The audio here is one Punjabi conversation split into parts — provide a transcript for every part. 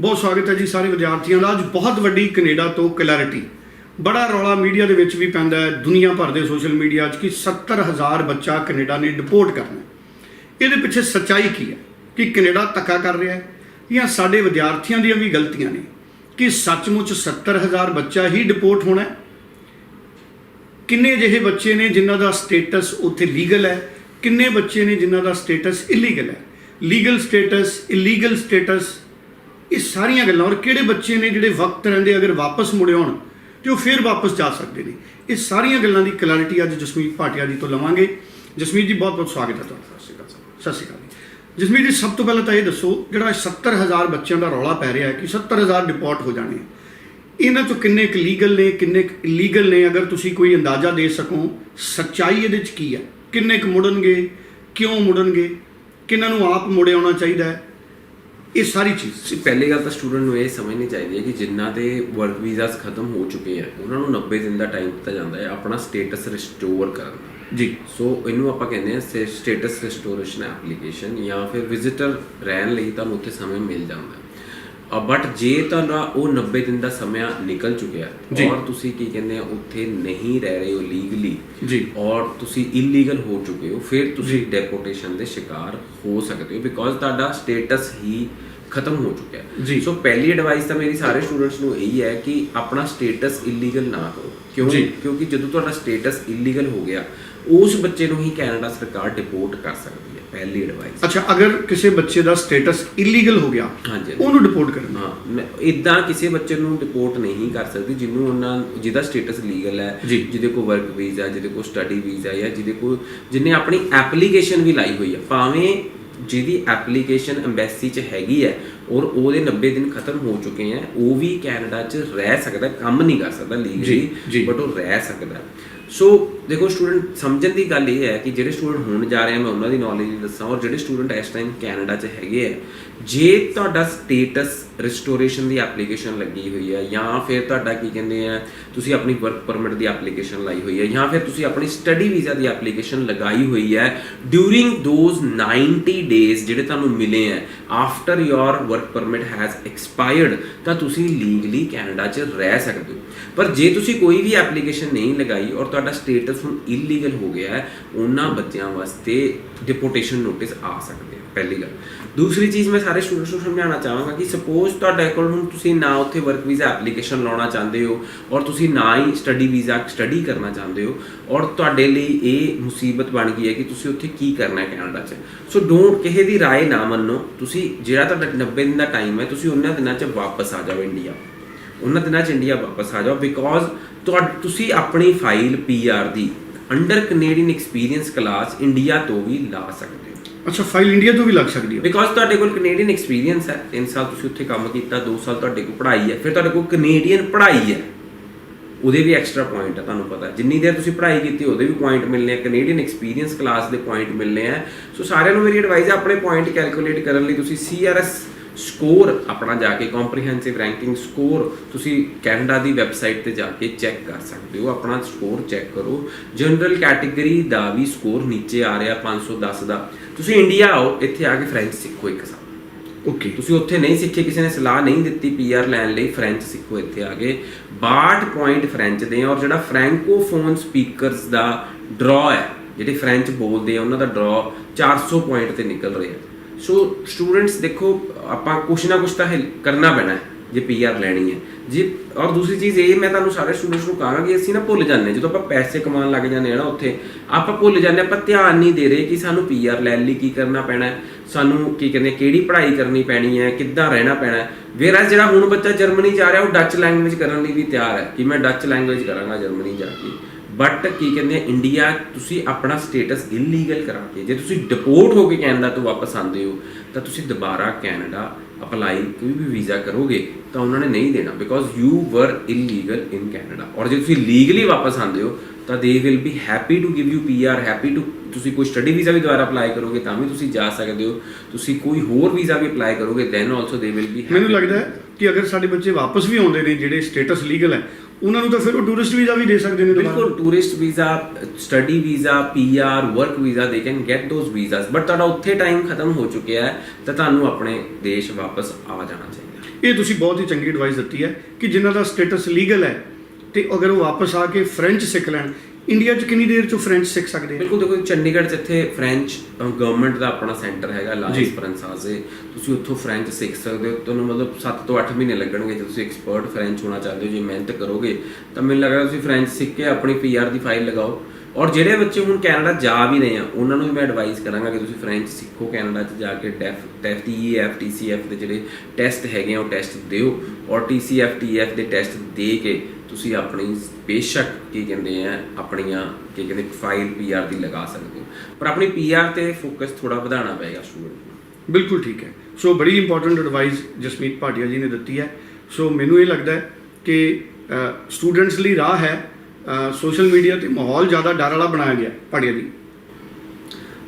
ਬਹੁਤ ਸਵਾਗਤ ਹੈ ਜੀ ਸਾਰੇ ਵਿਦਿਆਰਥੀਆਂ ਦਾ। ਅੱਜ ਬਹੁਤ ਵੱਡੀ ਕੈਨੇਡਾ ਤੋਂ ਕਲੈਰਿਟੀ ਬੜਾ ਰੌਲਾ ਮੀਡੀਆ ਦੇ ਵਿੱਚ ਵੀ ਪੈਂਦਾ ਹੈ, ਦੁਨੀਆ ਭਰ ਦੇ ਸੋਸ਼ਲ ਮੀਡੀਆ 'ਚ ਕਿ 70000 ਬੱਚਾ ਕੈਨੇਡਾ ਨੇ ਡਿਪੋਰਟ ਕਰਨਾ ਇਹਦੇ ਪਿੱਛੇ ਸੱਚਾਈ ਕੀ ਹੈ? ਕਿ ਕੈਨੇਡਾ ਧੱਕਾ ਕਰ ਰਿਹਾ ਹੈ? ਜਾਂ ਸਾਡੇ ਵਿਦਿਆਰਥੀਆਂ ਦੀਆਂ ਵੀ ਗਲਤੀਆਂ ਨੇ ਕਿ ਸੱਚਮੁੱਚ 70000 ਬੱਚਾ ਹੀ ਡਿਪੋਰਟ ਹੋਣਾ ਹੈ? ਕਿੰਨੇ ਅਜਿਹੇ ਬੱਚੇ ਨੇ ਜਿਨ੍ਹਾਂ ਦਾ ਸਟੇਟਸ ਉੱਥੇ ਲੀਗਲ ਹੈ? ਕਿੰਨੇ ਬੱਚੇ ਨੇ ਜਿਨ੍ਹਾਂ ਦਾ ਸਟੇਟਸ ਇਲੀਗਲ ਹੈ? ਲੀਗਲ ਸਟੇਟਸ ਇਲੀਗਲ ਸਟੇਟਸ ਇਹ ਸਾਰੀਆਂ ਗੱਲਾਂ ਔਰ ਕਿਹੜੇ ਬੱਚੇ ਨੇ ਜਿਹੜੇ ਵਕਤ ਰਹਿੰਦੇ ਅਗਰ ਵਾਪਸ ਮੁੜੇ ਆਉਣ ਤੇ ਉਹ ਫਿਰ ਵਾਪਸ ਜਾ ਸਕਦੇ ਨੇ। ਇਹ ਸਾਰੀਆਂ ਗੱਲਾਂ ਦੀ ਕਲੈਰਿਟੀ ਅੱਜ ਜਸਮੀਤ ਭਾਟੀਆ ਜੀ ਤੋਂ ਲਵਾਂਗੇ। ਜਸਮੀਤ ਜੀ ਬਹੁਤ ਬਹੁਤ ਸਵਾਗਤ ਹੈ ਤੁਹਾਡਾ। ਸਤਿ ਸ਼੍ਰੀ ਅਕਾਲ ਸਤਿ ਸ਼੍ਰੀ ਅਕਾਲ ਜੀ। ਜਸਮੀਤ ਜੀ ਸਭ ਤੋਂ ਪਹਿਲਾਂ ਤਾਂ ਇਹ ਦੱਸੋ ਜਿਹੜਾ 70000 ਬੱਚਿਆਂ ਦਾ ਰੌਲਾ ਪੈ ਰਿਹਾ ਹੈ ਕਿ 70000 ਡਿਪੋਰਟ ਹੋ ਜਾਣੇ ਇਹਨਾਂ ਚੋਂ ਕਿੰਨੇ ਕੁ ਲੀਗਲ ਨੇ ਕਿੰਨੇ ਕੁ ਇਲੀਗਲ ਨੇ? ਅਗਰ ਤੁਸੀਂ ਕੋਈ ਅੰਦਾਜ਼ਾ ਦੇ ਸਕੋ ਸੱਚਾਈ ਇਹਦੇ ਵਿੱਚ ਕੀ ਹੈ? ਕਿੰਨੇ ਕੁ ਮੁੜਨਗੇ ਕਿਉਂ ਮੁੜਨਗੇ? ਕਿਹਨਾਂ ਨੂੰ ਆਪ ਮੁੜੇ ਆਉਣਾ ਚਾਹੀਦਾ ਹੈ? ਇਹ ਸਾਰੀ ਚੀਜ਼। ਸੀ ਪਹਿਲੀ ਗੱਲ ਤਾਂ ਸਟੂਡੈਂਟ ਨੂੰ ਇਹ ਸਮਝਣੀ ਚਾਹੀਦੀ ਹੈ ਕਿ ਜਿਨ੍ਹਾਂ ਦੇ ਵਰਕ ਵੀਜ਼ਾਸ ਖਤਮ ਹੋ ਚੁੱਕੇ ਆ ਉਹਨਾਂ ਨੂੰ 90 ਦਿਨ ਦਾ ਟਾਈਮ ਦਿੱਤਾ ਜਾਂਦਾ ਹੈ ਆਪਣਾ ਸਟੇਟਸ ਰਿਸਟੋਰ ਕਰਨ ਦਾ। ਜੀ। ਸੋ ਇਹਨੂੰ ਆਪਾਂ ਕਹਿੰਦੇ ਆ ਸਟੇਟਸ ਰਿਸਟੋਰੇਸ਼ਨ ਐਪਲੀਕੇਸ਼ਨ ਜਾਂ ਫਿਰ ਵਿਜ਼ਿਟਰ ਰਹਿਣ ਲਈ ਤੁਹਾਨੂੰ ਉੱਥੇ ਸਮੇਂ ਮਿਲ ਜਾਂਦਾ ਹੈ। ਬਟ ਜੇ ਤੁਹਾਡਾ ਉਹ 90 ਦਿਨ ਦਾ ਸਮਾਂ ਨਿਕਲ ਚੁੱਕਿਆ। ਔਰ ਤੁਸੀਂ ਕੀ ਕਹਿੰਦੇ ਆ ਉੱਥੇ ਨਹੀਂ ਰਹਿ ਰਹੇ ਹੋ ਲੀਗਲੀ ਜੀ। ਔਰ ਤੁਸੀਂ ਇਲੀਗਲ ਹੋ ਚੁੱਕੇ ਹੋ ਫਿਰ ਤੁਸੀਂ ਡੈਪੋਟੇਸ਼ਨ ਦੇ ਸ਼ਿਕਾਰ ਹੋ ਸਕਦੇ ਹੋ ਬਿਕੋਜ਼ ਤੁਹਾਡਾ ਸਟੇਟਸ ਹੀ ਖਤਮ ਹੋ ਚੁੱਕਿਆ। ਸੋ ਪਹਿਲੀ ਐਡਵਾਈਸ ਤਾਂ ਮੇਰੀ ਸਾਰੇ ਸਟੂਡੈਂਟਸ ਨੂੰ ਇਹੀ ਹੈ ਕਿ ਆਪਣਾ ਸਟੇਟਸ ਇਲੀਗਲ ਨਾ ਕਰੋ। ਕਿਉਂ। ਕਿਉਂਕਿ ਜਦੋਂ ਤੁਹਾਡਾ ਸਟੇਟਸ ਇਲੀਗਲ ਹੋ ਗਿਆ ਉਸ ਬੱਚੇ ਨੂੰ ਹੀ ਕੈਨੇਡਾ ਸਰਕਾਰ ਡਿਪੋਰਟ ਕਰ ਸਕਦੀ ਹੈ ਪਹਿਲੀ ਐਡਵਾਈਸ ਅੱਛਾ ਅਗਰ ਕਿਸੇ ਬੱਚੇ ਦਾ ਸਟੇਟਸ ਇਲੀਗਲ ਹੋ ਗਿਆ ਹਾਂਜੀ। ਉਹਨੂੰ ਡਿਪੋਰਟ ਕਰਨਾ ਹਾਂ ਇਦਾਂ ਕਿਸੇ ਬੱਚੇ ਨੂੰ ਡਿਪੋਰਟ ਨਹੀਂ ਕਰ ਸਕਦੀ ਜਿਹਨੂੰ ਉਹਨਾਂ ਜਿਹਦਾ ਸਟੇਟਸ ਲੀਗਲ ਹੈ। ਜਿਹਦੇ ਕੋਲ ਵਰਕ ਵੀਜ਼ਾ ਜਿਹਦੇ ਕੋਲ ਸਟੱਡੀ ਵੀਜ਼ਾ ਜਾਂ ਜਿਹਦੇ ਕੋਲ ਜਿਹਨੇ ਆਪਣੀ ਐਪਲੀਕੇਸ਼ਨ ਵੀ ਲਾਈ ਹੋਈ ਹੈ ਭਾਵੇਂ ਜਿਹਦੀ ਐਪਲੀਕੇਸ਼ਨ ਐਮਬੈਸੀ 'ਚ ਹੈਗੀ ਹੈ ਔਰ ਉਹਦੇ 90 ਦਿਨ ਖਤਮ ਹੋ ਚੁੱਕੇ ਹੈ ਉਹ ਵੀ ਕੈਨੇਡਾ 'ਚ ਰਹਿ ਸਕਦਾ ਕੰਮ ਨਹੀਂ ਕਰ ਸਕਦਾ ਲੀਗਲੀ। ਬਟ ਉਹ ਰਹਿ ਸਕਦਾ। ਸੋ ਦੇਖੋ ਸਟੂਡੈਂਟ ਸਮਝਣ ਦੀ ਗੱਲ ਇਹ ਹੈ ਕਿ ਜਿਹੜੇ ਸਟੂਡੈਂਟ ਹੁਣ ਜਾ ਰਹੇ ਆ, ਮੈਂ ਉਹਨਾਂ ਦੀ ਨੌਲੇਜ ਦੱਸਾਂ, ਔਰ ਜਿਹੜੇ ਸਟੂਡੈਂਟ ਇਸ ਟਾਈਮ ਕੈਨੇਡਾ 'ਚ ਹੈਗੇ ਆ, ਜੇ ਤੁਹਾਡਾ ਸਟੇਟਸ ਰਿਸਟੋਰੇਸ਼ਨ ਦੀ ਐਪਲੀਕੇਸ਼ਨ ਲੱਗੀ ਹੋਈ ਹੈ ਜਾਂ ਫਿਰ ਤੁਹਾਡਾ ਕੀ ਕਹਿੰਦੇ ਆ, ਤੁਸੀਂ ਆਪਣੀ ਵਰਕ ਪਰਮਿਟ ਦੀ ਐਪਲੀਕੇਸ਼ਨ ਲਾਈ ਹੋਈ ਹੈ ਜਾਂ ਫਿਰ ਤੁਸੀਂ ਆਪਣੀ ਸਟੱਡੀ ਵੀਜ਼ਾ ਦੀ ਐਪਲੀਕੇਸ਼ਨ ਲਗਾਈ ਹੋਈ ਹੈ ਡਿਊਰਿੰਗ ਦੋਜ਼ 90 ਡੇਜ਼ ਜਿਹੜੇ ਤੁਹਾਨੂੰ ਮਿਲੇ ਆ after your work permit has expired ਤਾਂ ਤੁਸੀਂ ਲੀਗਲੀ ਕੈਨੇਡਾ 'ਚ ਰਹਿ ਸਕਦੇ ਹੋ। ਪਰ ਜੇ ਤੁਸੀਂ ਕੋਈ ਵੀ ਐਪਲੀਕੇਸ਼ਨ ਨਹੀਂ ਲਗਾਈ ਔਰ ਤੁਹਾਡਾ ਸਟੇਟਸ ਹੁਣ ਇਲੀਗਲ ਹੋ ਗਿਆ ਹੈ ਉਹਨਾਂ ਬੱਚਿਆਂ ਵਾਸਤੇ ਡਿਪੋਰਟੇਸ਼ਨ ਨੋਟਿਸ ਆ ਸਕਦੇ ਆ ਪਹਿਲੀ ਗੱਲ ਦੂਸਰੀ ਚੀਜ਼ ਮੈਂ ਸਾਰੇ ਸਟੂਡੈਂਟਸ ਨੂੰ ਸਮਝਾਉਣਾ ਚਾਹਾਂਗਾ ਕਿ ਸਪੋਜ਼ ਤੁਹਾਡੇ ਕੋਲ ਹੁਣ ਤੁਸੀਂ ਨਾ ਉੱਥੇ ਵਰਕ ਵੀਜ਼ਾ ਐਪਲੀਕੇਸ਼ਨ ਲਾਉਣਾ ਚਾਹੁੰਦੇ ਹੋ ਔਰ ਤੁਸੀਂ ਨਾ ਹੀ ਸਟੱਡੀ ਵੀਜ਼ਾ ਸਟੱਡੀ ਕਰਨਾ ਚਾਹੁੰਦੇ ਹੋ ਔਰ ਤੁਹਾਡੇ ਲਈ ਇਹ ਮੁਸੀਬਤ ਬਣ ਗਈ ਹੈ ਕਿ ਤੁਸੀਂ ਉੱਥੇ ਕੀ ਕਰਨਾ ਹੈ ਕੈਨੇਡਾ 'ਚ ਸੋ ਡੋਂਟ ਕਿਸੇ ਦੀ رائے ਨਾ ਮੰਨੋ ਤੁਸੀਂ ਜਿਹੜਾ ਤੁਹਾਡਾ 90 ਦਿਨ ਦਾ ਟਾਈਮ ਹੈ ਤੁਸੀਂ ਉਹਨਾਂ ਦਿਨਾਂ 'ਚ ਵਾਪਸ ਆ ਜਾਓ ਇੰਡੀਆ ਉਹਨਾਂ ਦਿਨਾਂ 'ਚ ਇੰਡੀਆ ਵਾਪਸ ਆ ਜਾਓ ਬਿਕੋਜ਼ ਤੁਸੀਂ ਆਪਣੀ ਫਾਈਲ ਪੀਆਰ ਦੀ under Canadian experience class India ਤੋਂ ਵੀ ਲਾ ਸਕਦੇ ਹੋ। ਅੱਛਾ ਫਾਈਲ ਇੰਡੀਆ ਤੋਂ ਵੀ ਲੱਗ ਸਕਦੀ ਹੈ। ਬਿਕੋਜ਼ ਤੁਹਾਡੇ ਕੋਲ ਕੈਨੇਡੀਅਨ ਐਕਸਪੀਰੀਅੰਸ ਹੈ 3 ਸਾਲ ਤੁਸੀਂ ਉੱਥੇ ਕੰਮ ਕੀਤਾ 2 ਸਾਲ ਤੁਹਾਡੇ ਕੋਲ ਪੜ੍ਹਾਈ ਹੈ ਫਿਰ ਤੁਹਾਡੇ ਕੋਲ ਕੈਨੇਡੀਅਨ ਪੜ੍ਹਾਈ ਹੈ। ਉਹਦੇ ਵੀ ਐਕਸਟਰਾ ਪੁਆਇੰਟ ਹੈ ਤੁਹਾਨੂੰ ਪਤਾ। ਜਿੰਨੀ ਦੇਰ ਤੁਸੀਂ ਪੜ੍ਹਾਈ ਕੀਤੀ ਉਹਦੇ ਵੀ ਪੁਆਇੰਟ ਮਿਲਨੇ ਆ। ਕੈਨੇਡੀਅਨ ਐਕਸਪੀਰੀਅੰਸ ਕਲਾਸ ਦੇ ਪੁਆਇੰਟ ਮਿਲਨੇ ਆ। ਸੋ ਸਾਰਿਆਂ ਨੂੰ ਮੇਰੀ ਐਡਵਾਈਸ ਹੈ ਆਪਣੇ ਪੁਆਇੰਟ ਕੈਲਕੂਲੇਟ ਕਰਨ ਲਈ ਤੁਸੀਂ ਸੀਆਰਐਸ ਸਕੋਰ ਆਪਣਾ ਜਾ ਕੇ ਕੰਪਰੀਹੈਂਸਿਵ ਰੈਂਕਿੰਗ ਸਕੋਰ ਤੁਸੀਂ ਕੈਨੇਡਾ ਦੀ ਵੈਬਸਾਈਟ ਤੇ ਜਾ ਕੇ ਚੈੱਕ ਕਰ ਸਕਦੇ ਹੋ ਆਪਣਾ ਸਕੋਰ ਚੈੱਕ ਕਰੋ। ਜਨਰਲ ਕੈਟਾਗਰੀ ਦਾ ਵੀ ਸਕੋਰ ਨੀਚੇ ਆ ਰਿਹਾ 510 ਦਾ। ਤੁਸੀਂ ਇੰਡੀਆ ਆਓ ਇੱਥੇ ਆ ਕੇ ਫ੍ਰੈਂਚ ਸਿੱਖੋ ਇੱਕ ਸਾਲ। ਓਕੇ ਤੁਸੀਂ ਉੱਥੇ ਨਹੀਂ ਸਿੱਖੇ ਕਿਸੇ ਨੇ ਸਲਾਹ ਨਹੀਂ ਦਿੱਤੀ ਪੀਆਰ ਲੈਣ ਲਈ ਫ੍ਰੈਂਚ ਸਿੱਖੋ ਇੱਥੇ ਆ ਕੇ। 62 ਪੁਆਇੰਟ ਫ੍ਰੈਂਚ ਦੇ ਔਰ ਜਿਹੜਾ ਫ੍ਰੈਂਕੋਫੋਨ ਸਪੀਕਰਸ ਦਾ ਡਰਾ ਹੈ ਜਿਹੜੇ ਫ੍ਰੈਂਚ ਬੋਲਦੇ ਆ ਉਹਨਾਂ ਦਾ ਡਰਾ 400 ਪੁਆਇੰਟ ਤੇ ਨਿਕਲ ਰਿਹਾ। ਸੋ ਸਟੂਡੈਂਟਸ ਦੇਖੋ ਆਪਾਂ ਕੁਛ ਨਾ ਕੁਛ ਤਾਂ ਹਿਲ- ਕਰਨਾ ਪੈਣਾ ਹੈ ਜੇ ਪੀਆਰ ਲੈਣੀ ਹੈ। ਜੀ ਔਰ ਦੂਸਰੀ ਚੀਜ਼ ਇਹ ਮੈਂ ਤੁਹਾਨੂੰ ਸਾਰੇ ਸਟੂਡੈਂਟਸ ਨੂੰ ਕਹਾਂਗਾ ਕਿ ਅਸੀਂ ਨਾ ਭੁੱਲ ਜਾਂਦੇ ਹਾਂ। ਜਦੋਂ ਆਪਾਂ ਪੈਸੇ ਕਮਾਉਣ ਲੱਗ ਜਾਂਦੇ ਆ ਨਾ ਉੱਥੇ ਆਪਾਂ ਭੁੱਲ ਜਾਂਦੇ ਹਾਂ, ਆਪਾਂ ਧਿਆਨ ਨਹੀਂ ਦੇ ਰਹੇ ਕਿ ਸਾਨੂੰ ਪੀਆਰ ਲੈਣ ਲਈ ਕੀ ਕਰਨਾ ਪੈਣਾ ਹੈ ਸਾਨੂੰ ਕੀ ਕਹਿੰਦੇ ਕਿਹੜੀ ਪੜ੍ਹਾਈ ਕਰਨੀ ਪੈਣੀ ਹੈ ਕਿੱਦਾਂ ਰਹਿਣਾ ਪੈਣਾ ਹੈ। ਵੇਰਾ ਜਿਹੜਾ ਹੁਣ ਬੱਚਾ ਜਰਮਨੀ ਜਾ ਰਿਹਾ ਉਹ ਡੱਚ ਲੈਂਗੁਏਜ ਕਰਨ ਲਈ ਵੀ ਤਿਆਰ ਹੈ ਕਿ ਮੈਂ ਡੱਚ ਲੈਂਗੁਏਜ ਕਰਾਂਗਾ ਜਰਮਨੀ ਜਾ ਕੇ। ਬਟ ਕੀ ਕਹਿੰਦੇ ਆ ਇੰਡੀਆ ਤੁਸੀਂ ਆਪਣਾ ਸਟੇਟਸ ਇਲੀਗਲ ਕਰਾ ਕੇ ਜੇ ਤੁਸੀਂ ਡਿਪੋਰਟ ਹੋ ਕੇ ਕੈਨੇਡਾ ਤੋਂ ਵਾਪਸ ਆਉਂਦੇ ਹੋ ਤਾਂ ਤੁਸੀਂ ਦੁਬਾਰਾ ਕੈਨੇਡਾ ਅਪਲਾਈ ਕੋਈ ਵੀ ਵੀਜ਼ਾ ਕਰੋਗੇ ਤਾਂ ਉਹਨਾਂ ਨੇ ਨਹੀਂ ਦੇਣਾ because you were illegal in Canada. ਔਰ ਜੇ ਤੁਸੀਂ ਲੀਗਲੀ ਵਾਪਸ ਆਉਂਦੇ ਹੋ ਤਾਂ they will be happy to give you PR happy to ਤੁਸੀਂ ਕੋਈ ਸਟੱਡੀ ਵੀਜ਼ਾ ਵੀ ਦੁਬਾਰਾ ਅਪਲਾਈ ਕਰੋਗੇ ਤਾਂ ਵੀ ਤੁਸੀਂ ਜਾ ਸਕਦੇ ਹੋ ਤੁਸੀਂ ਕੋਈ ਹੋਰ ਵੀਜ਼ਾ ਵੀ ਅਪਲਾਈ ਕਰੋਗੇ then also they will be ਮੈਨੂੰ ਲੱਗਦਾ ਹੈ ਕਿ ਅਗਰ ਸਾਡੇ ਬੱਚੇ ਵਾਪਸ ਵੀ ਆਉਂਦੇ ਨੇ ਜਿਹੜੇ ਸਟੇਟਸ ਲੀਗਲ ਹੈ ਉਹਨਾਂ ਨੂੰ ਤਾਂ ਫਿਰ ਉਹ ਟੂਰਿਸਟ ਵੀਜ਼ਾ ਵੀ ਦੇ ਸਕਦੇ ਨੇ ਦੁਬਾਰਾ। ਬਿਲਕੁਲ tourist visa study visa PR work visa they can get those visas but ਤੁਹਾਡਾ ਉੱਥੇ ਟਾਈਮ ਖਤਮ ਹੋ ਚੁੱਕਿਆ ਹੈ ਤਾਂ ਤੁਹਾਨੂੰ ਆਪਣੇ ਦੇਸ਼ ਵਾਪਸ ਆ ਜਾਣਾ ਚਾਹੀਦਾ ਇਹ ਤੁਸੀਂ ਬਹੁਤ ਹੀ ਚੰਗੀ ਐਡਵਾਈਸ ਦਿੱਤੀ ਹੈ ਕਿ ਜਿਨ੍ਹਾਂ ਦਾ ਸਟੇਟਸ ਲੀਗਲ ਹੈ ਤੇ ਅਗਰ ਉਹ ਵਾਪਸ ਆ ਕੇ ਫ੍ਰੈਂਚ ਸਿੱਖ ਲੈਣ ਇੰਡੀਆ 'ਚ ਕਿੰਨੀ ਦੇਰ 'ਚ ਫ੍ਰੈਂਚ ਸਿੱਖ ਸਕਦੇ ਆ? ਬਿਲਕੁਲ ਦੇਖੋ ਚੰਡੀਗੜ੍ਹ 'ਚ ਇੱਥੇ ਫ੍ਰੈਂਚ ਗਵਰਨਮੈਂਟ ਦਾ ਆਪਣਾ ਸੈਂਟਰ ਹੈਗਾ ਜੀ। ਲਾਇੰਸ ਫਰਾਂਸਾਜ਼ੇ ਤੁਸੀਂ ਉੱਥੋਂ ਫ੍ਰੈਂਚ ਸਿੱਖ ਸਕਦੇ ਹੋ। ਤੁਹਾਨੂੰ ਮਤਲਬ 7 ਤੋਂ 8 ਮਹੀਨੇ ਲੱਗਣਗੇ ਜੇ ਤੁਸੀਂ ਐਕਸਪਰਟ ਫ੍ਰੈਂਚ ਹੋਣਾ ਚਾਹਦੇ ਹੋ ਜੇ ਮਿਹਨਤ ਕਰੋਗੇ ਤਾਂ ਮੈਨੂੰ ਲੱਗਦਾ ਤੁਸੀਂ ਫ੍ਰੈਂਚ ਸਿੱਖ ਕੇ ਆਪਣੀ ਪੀਆਰ ਦੀ ਫਾਈਲ ਲਗਾਓ। ਔਰ ਜਿਹੜੇ ਬੱਚੇ ਹੁਣ ਕੈਨੇਡਾ ਜਾ ਵੀ ਰਹੇ ਆ ਉਹਨਾਂ ਨੂੰ ਵੀ ਮੈਂ ਐਡਵਾਈਸ ਕਰਾਂਗਾ ਕਿ ਤੁਸੀਂ ਫ੍ਰੈਂਚ ਸਿੱਖੋ ਕੈਨੇਡਾ 'ਚ ਜਾ ਕੇ ਡੈਫ ਟੈਫ ਟੀਈਐਫ ਟੀਸੀਐਫ ਦੇ ਜਿਹੜੇ ਟੈਸਟ ਹੈਗੇ ਆ ਉਹ ਟੈਸਟ ਦਿਓ। ਔਰ ਟੀਸੀਐਫ ਟੀਐਫ ਦੇ ਟੈਸਟ ਦੇ ਕੇ ਤੁਸੀਂ ਆਪਣੀ ਬੇਸ਼ੱਕ ਕੀ ਕਹਿੰਦੇ ਆ ਆਪਣੀਆਂ ਕੀ ਕਹਿੰਦੇ ਫਾਈਲ ਪੀਆਰ ਦੀ ਲਗਾ ਸਕਦੇ ਹੋ। ਪਰ ਆਪਣੀ ਪੀਆਰ ਤੇ ਫੋਕਸ ਥੋੜਾ ਵਧਾਉਣਾ ਪਏਗਾ ਸਟੂਡੈਂਟ ਨੂੰ। ਬਿਲਕੁਲ ਠੀਕ ਹੈ। ਸੋ ਬੜੀ ਇੰਪੋਰਟੈਂਟ ਐਡਵਾਈਸ ਜਸਮੀਤ ਭਾਟੀਆ ਜੀ ਨੇ ਦਿੱਤੀ ਹੈ। ਸੋ ਮੈਨੂੰ ਇਹ ਲੱਗਦਾ ਹੈ ਕਿ ਸਟੂਡੈਂਟਸ ਲਈ ਰਾਹ ਹੈ ਸੋਸ਼ਲ ਮੀਡੀਆ ਤੇ ਮਾਹੌਲ ਜ਼ਿਆਦਾ ਡਰ ਵਾਲਾ ਬਣਾਇਆ ਗਿਆ ਭਾਟੀਆ ਜੀ।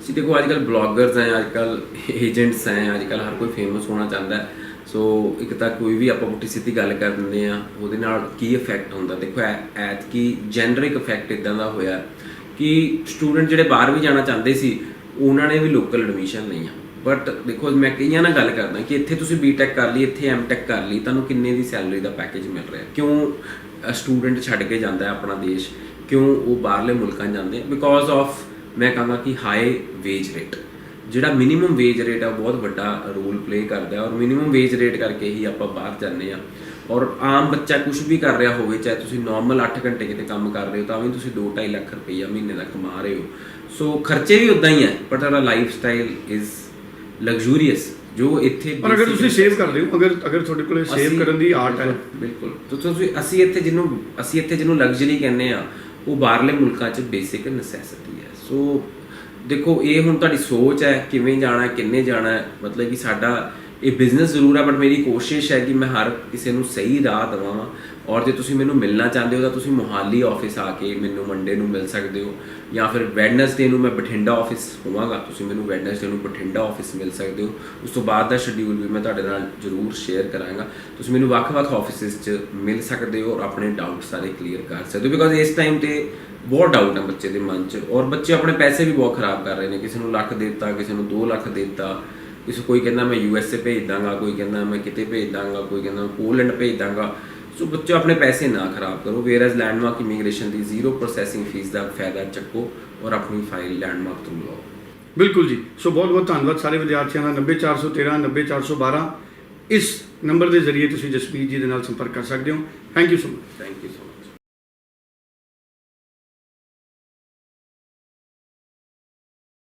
ਸੀ ਦੇਖੋ ਅੱਜ ਕੱਲ ਬਲੌਗਰਸ ਹੈ ਅੱਜ ਕੱਲ ਏਜੰਟਸ ਹੈ ਅੱਜ ਕੱਲ ਹਰ ਕੋਈ ਫੇਮਸ ਹੋਣਾ ਚਾਹੁੰਦਾ ਹੈ। ਸੋ ਇੱਕ ਤਾਂ ਕੋਈ ਵੀ ਆਪਾਂ ਪੁੱਠੀ ਸਿੱਧੀ ਗੱਲ ਕਰ ਦਿੰਦੇ ਆ ਉਹਦੇ ਨਾਲ ਕੀ ਇਫੈਕਟ ਹੁੰਦਾ? ਦੇਖੋ ਐਤ ਕੀ ਜੈਨਰਿਕ ਇਫੈਕਟ ਇਦਾਂ ਦਾ ਹੋਇਆ ਕਿ ਸਟੂਡੈਂਟ ਜਿਹੜੇ ਬਾਹਰ ਵੀ ਜਾਣਾ ਚਾਹੁੰਦੇ ਸੀ, ਉਹਨਾਂ ਨੇ ਵੀ ਲੋਕਲ ਐਡਮਿਸ਼ਨ ਲਈਆਂ ਬਟ ਦੇਖੋ, ਮੈਂ ਕਈਆਂ ਨਾਲ ਗੱਲ ਕਰਦਾ ਕਿ ਇੱਥੇ ਤੁਸੀਂ ਬੀਟੈਕ ਕਰ ਲਈ, ਇੱਥੇ ਐਮਟੈਕ ਕਰ ਲਈ, ਤੁਹਾਨੂੰ ਕਿੰਨੇ ਦੀ ਸੈਲਰੀ ਦਾ ਪੈਕੇਜ ਮਿਲ ਰਿਹਾ? ਕਿਉਂ ਸਟੂਡੈਂਟ ਛੱਡ ਕੇ ਜਾਂਦਾ ਹੈ ਆਪਣਾ ਦੇਸ਼? ਕਿਉਂ ਉਹ ਬਾਹਰਲੇ ਮੁਲਕਾਂ ਜਾਂਦੇ ਬਿਕੋਜ਼ ਆਫ ਮੈਂ ਕਹਾਂਗਾ ਕਿ ਹਾਈ ਵੇਜ ਰੇਟ ਜਿਹੜਾ ਮਿਨੀਮਮ ਵੇਜ ਰੇਟ ਆ ਉਹ ਬਹੁਤ ਵੱਡਾ ਰੋਲ ਪਲੇ ਕਰਦਾ ਔਰ ਮਿਨੀਮਮ ਵੇਜ ਰੇਟ ਕਰਕੇ ਹੀ ਆਪਾਂ ਬਾਹਰ ਜਾਂਦੇ ਆ ਔਰ ਆਮ ਬੱਚਾ ਕੁਝ ਵੀ ਕਰ ਰਿਹਾ ਹੋਵੇ ਚਾਹੇ ਤੁਸੀਂ ਨਾਰਮਲ 8 ਘੰਟੇ ਕਿਤੇ ਕੰਮ ਕਰ ਰਹੇ ਹੋ ਤਾਂ ਵੀ ਤੁਸੀਂ 2.5 ਲੱਖ ਰੁਪਈਆ ਮਹੀਨੇ ਦਾ ਕਮਾ ਰਹੇ ਹੋ। ਸੋ ਖਰਚੇ ਵੀ ਉਦਾਂ ਹੀ ਹੈ ਬਟ ਤੁਹਾਡਾ ਲਾਈਫ ਸਟਾਈਲ ਇਜ਼ ਲਗਜ਼ੂਰੀਅਸ ਜੋ ਇੱਥੇ ਪਰ ਅਗਰ ਤੁਸੀਂ ਸੇਵ ਕਰਦੇ ਹੋ ਅਗਰ ਅਗਰ ਤੁਹਾਡੇ ਕੋਲੇ ਸੇਵ ਕਰਨ ਦੀ ਆਰਟ ਹੈ। ਬਿਲਕੁਲ ਤਾਂ ਤੁਸੀਂ ਅਸੀਂ ਇੱਥੇ ਜਿਹਨੂੰ ਅਸੀਂ ਇੱਥੇ ਜਿਹਨੂੰ ਲਗਜ਼ਰੀ ਕਹਿੰਦੇ ਆ ਉਹ ਬਾਹਰਲੇ ਮੁਲਕਾਂ 'ਚ ਬੇਸਿਕ ਨੈਸੈਸਿਟੀ ਹੈ। ਸੋ ਦੇਖੋ, ਇਹ ਹੁਣ ਤੁਹਾਡੀ ਸੋਚ ਹੈ, ਕਿਵੇਂ ਜਾਣਾ, ਕਿੰਨੇ ਜਾਣਾ ਮਤਲਬ ਕਿ ਸਾਡਾ ਇਹ ਬਿਜ਼ਨਸ ਜ਼ਰੂਰ ਹੈ ਬਟ ਮੇਰੀ ਕੋਸ਼ਿਸ਼ ਹੈ ਕਿ ਮੈਂ ਹਰ ਕਿਸੇ ਨੂੰ ਸਹੀ ਰਾਹ ਦਵਾਵਾਂ ਔਰ ਜੇ ਤੁਸੀਂ ਮੈਨੂੰ ਮਿਲਣਾ ਚਾਹੁੰਦੇ ਹੋ, ਤਾਂ ਤੁਸੀਂ ਮੁਹਾਲੀ ਆਫਿਸ ਆ ਕੇ ਮੈਨੂੰ ਮੰਡੇ ਨੂੰ ਮਿਲ ਸਕਦੇ ਹੋ। ਜਾਂ ਫਿਰ ਵੈਡਨਸਡੇ ਨੂੰ ਮੈਂ ਬਠਿੰਡਾ ਆਫਿਸ ਹੋਵਾਂਗਾ, ਤੁਸੀਂ ਮੈਨੂੰ ਵੈਡਨਸਡੇ ਨੂੰ ਬਠਿੰਡਾ ਆਫਿਸ ਮਿਲ ਸਕਦੇ ਹੋ। ਉਸ ਤੋਂ ਬਾਅਦ ਦਾ ਸ਼ਡਿਊਲ ਵੀ ਮੈਂ ਤੁਹਾਡੇ ਨਾਲ ਜ਼ਰੂਰ ਸ਼ੇਅਰ ਕਰਾਂਗਾ। ਤੁਸੀਂ ਮੈਨੂੰ ਵੱਖ-ਵੱਖ ਆਫਿਸਿਸ 'ਚ ਮਿਲ ਸਕਦੇ ਹੋ ਔਰ ਆਪਣੇ ਡਾਊਟ ਸਾਰੇ ਕਲੀਅਰ ਕਰ ਸਕਦੇ ਹੋ। ਬਿਕੋਜ਼ ਇਸ ਟਾਈਮ ਤੇ ਬਹੁਤ ਡਾਊਟ ਹੈ ਬੱਚੇ ਦੇ ਮਨ 'ਚ। ਔਰ ਬੱਚੇ ਆਪਣੇ ਪੈਸੇ ਵੀ ਬਹੁਤ ਖਰਾਬ ਕਰ ਰਹੇ ਨੇ। ਕਿਸੇ ਨੂੰ ਲੱਖ ਦੇ ਦਿੱਤਾ ਕਿਸੇ ਨੂੰ 2 ਲੱਖ ਦੇ ਦਿੱਤਾ। ਕਿਸੇ ਕੋਈ ਕਹਿੰਦਾ ਮੈਂ ਯੂ ਐਸ ਏ ਭੇਜ ਦਾਂਗਾ ਕੋਈ ਕਹਿੰਦਾ ਮੈਂ ਕਿਤੇ ਭੇਜ ਦਾਂਗਾ ਕੋਈ ਕਹਿੰਦਾ ਮੈਂ ਪੋਲੈਂਡ ਭੇਜ ਦਾਂਗਾ। ਸੋ ਬੱਚੇ ਆਪਣੇ ਪੈਸੇ ਨਾ ਖਰਾਬ ਕਰੋ। ਵੇਅਰ ਐਜ਼ ਲੈਂਡਮਾਰਕ ਇਮੀਗ੍ਰੇਸ਼ਨ ਦੀ ਜ਼ੀਰੋ ਪ੍ਰੋਸੈਸਿੰਗ ਫੀਸ ਦਾ ਫਾਇਦਾ ਚੱਕੋ ਔਰ ਆਪਣੀ ਫਾਈਲ ਲੈਂਡਮਾਰਕ ਤੋਂ ਲਓ ਬਿਲਕੁਲ ਜੀ। ਸੋ ਬਹੁਤ ਬਹੁਤ ਧੰਨਵਾਦ ਸਾਰੇ ਵਿਦਿਆਰਥੀਆਂ ਦਾ। 90413 90412 ਇਸ ਨੰਬਰ ਦੇ ਜ਼ਰੀਏ ਤੁਸੀਂ ਜਸਮੀਤ ਜੀ ਦੇ ਨਾਲ ਸੰਪਰਕ ਕਰ ਸਕਦੇ ਹੋ। Thank you so much